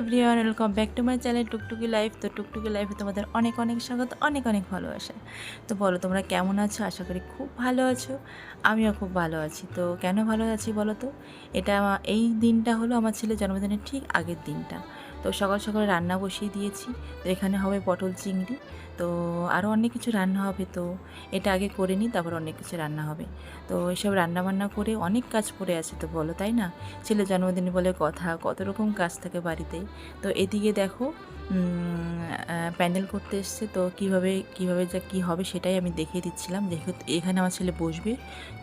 Everyone welcome back to my channel Tuktuki life তো টুকটুকি লাইফে তোমাদের অনেক অনেক স্বাগত, অনেক অনেক ভালোবাসা। তো বলো, তোমরা কেমন আছো? আশা করি খুব ভালো আছো। আমিও খুব ভালো আছি। তো কেন ভালো আছি বলো তো? এটা এই দিনটা হলো আমার ছেলের জন্মদিনের ঠিক আগের দিনটা। তো সকাল সকাল রান্না বসিয়ে দিয়েছি। তো এখানে হবে পটল চিংড়ি। তো আরও অনেক কিছু রান্না হবে তো এটা আগে করে নিই, তারপর অনেক কিছু রান্না হবে। তো এসব রান্না বান্না করে অনেক কাজ পড়ে আছে তো বলো, তাই না? ছেলে জন্মদিন বলে কথা, কত রকম কাজ থাকে বাড়িতে। তো এদিকে দেখো প্যান্ডেল করতে এসছে, তো কীভাবে কীভাবে যা কী হবে সেটাই আমি দেখিয়ে দিচ্ছিলাম। যেহেতু এখানে আমার ছেলে বসবে,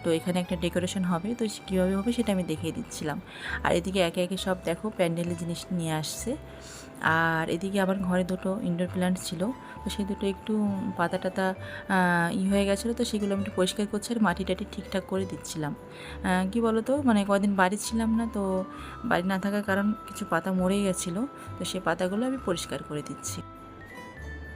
তো এখানে একটা ডেকোরেশন হবে, তো কীভাবে হবে সেটা আমি দেখিয়ে দিচ্ছিলাম। আর এদিকে একে একে সব দেখো, প্যান্ডেলের জিনিস নিয়ে আসছে। আর এদিকে আবার ঘরে দুটো ইনডোর প্ল্যান্ট ছিল, তো সেই দুটো একটু পাতা টাতা ই হয়ে গেছিল, তো সেগুলো আমি একটু পরিষ্কার করছি আর মাটি টাটি ঠিকঠাক করে দিচ্ছিলাম। কি বলো তো মানে কদিন বাড়ি ছিলাম না, তো বাড়ি না থাকার কারণ কিছু পাতা মরে গেছিল, তো সেই পাতাগুলো আমি পরিষ্কার করে দিচ্ছি।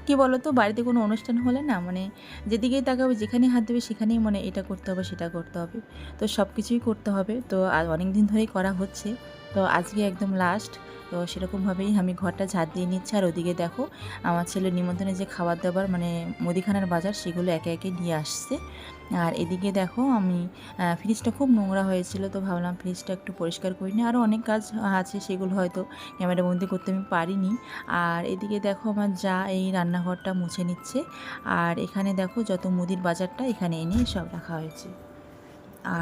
কি বলো তো বাড়িতে কোনো অনুষ্ঠান হলে না মানে যেদিকেই তাকাবে, যেখানেই হাত দেবে, সেখানেই মানে এটা করতে হবে, সেটা করতে হবে। তো সব কিছুই করতে হবে। তো আর অনেক দিন ধরেই করা হচ্ছে। তো আজকে একদম লাস্ট তো সেরকমভাবেই আমি ঘরটা ঝাড় দিয়ে নিচ্ছি। আর ওদিকে দেখো, আমার ছেলের নিমন্ত্রণে যে খাবার দাবার মানে মুদিখানার বাজার, সেগুলো একে একে নিয়ে আসছে। আর এদিকে দেখো, আমি ফ্রিজটা খুব নোংরা হয়েছিল, তো ভাবলাম ফ্রিজটা একটু পরিষ্কার করি নি। আরও অনেক কাজ আছে, সেগুলো হয়তো ক্যামেরা বন্দি করতে আমি পারিনি। আর এদিকে দেখো, আমার যা এই রান্নাঘরটা মুছে নিচ্ছে। আর এখানে দেখো, যত মুদির বাজারটা, এখানে এনে সব রাখা হয়েছে।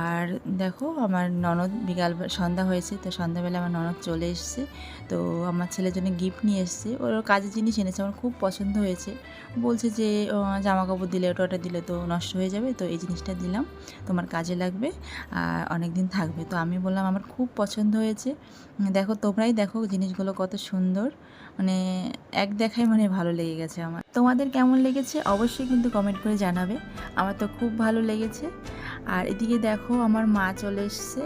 আর দেখো আমার ননদ বিকাল সন্ধ্যা হয়েছে, তো সন্ধ্যাবেলা আমার ননদ চলে এসছে। তো আমার ছেলের জন্য গিফট নিয়ে এসছে। ওর কাজের জিনিস এনেছে, আমার খুব পছন্দ হয়েছে। বলছে যে জামা কাপড় দিলে ওটা ওটা দিলে তো নষ্ট হয়ে যাবে, তো এই জিনিসটা দিলাম, তোমার কাজে লাগবে, আর অনেক দিন থাকবে। তো আমি বললাম, আমার খুব পছন্দ হয়েছে। দেখো, তোমরাই দেখো জিনিসগুলো কত সুন্দর। মানে এক দেখায় মানে ভালো লেগে গেছে আমার। তোমাদের কেমন লেগেছে? অবশ্যই কিন্তু কমেন্ট করে জানাবে। আমার তো খুব ভালো লেগেছে। আর এদিকে দেখো আমার মা চলে এসছে।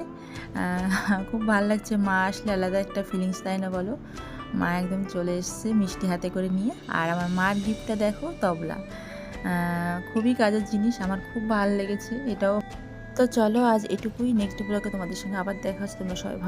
খুব ভালো লাগছে। মা আসলে আলাদা একটা ফিলিংস তাই না বলো? মা একদম চলে এসছে মিষ্টি হাতে করে নিয়ে। আর আমার মার গিফটটা দেখো, তবলা। খুবই কাজের জিনিস, আমার খুব ভালো লেগেছে এটাও। তো চলো আজ এটুকুই। নেক্সট ব্লগে তোমাদের সঙ্গে আবার দেখা হচ্ছে। তোমরা সবাই ভালো